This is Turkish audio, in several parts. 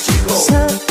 结构。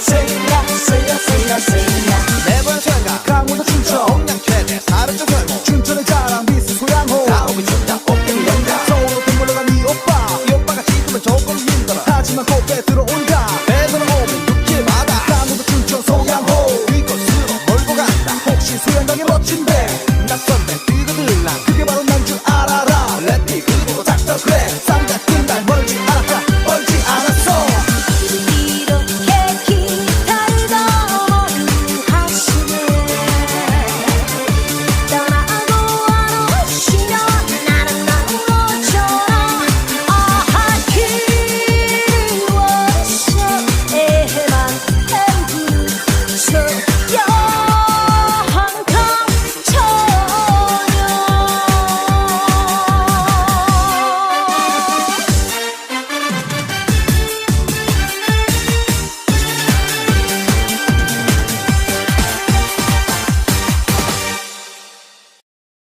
Seyla, seyla, seyla, seyla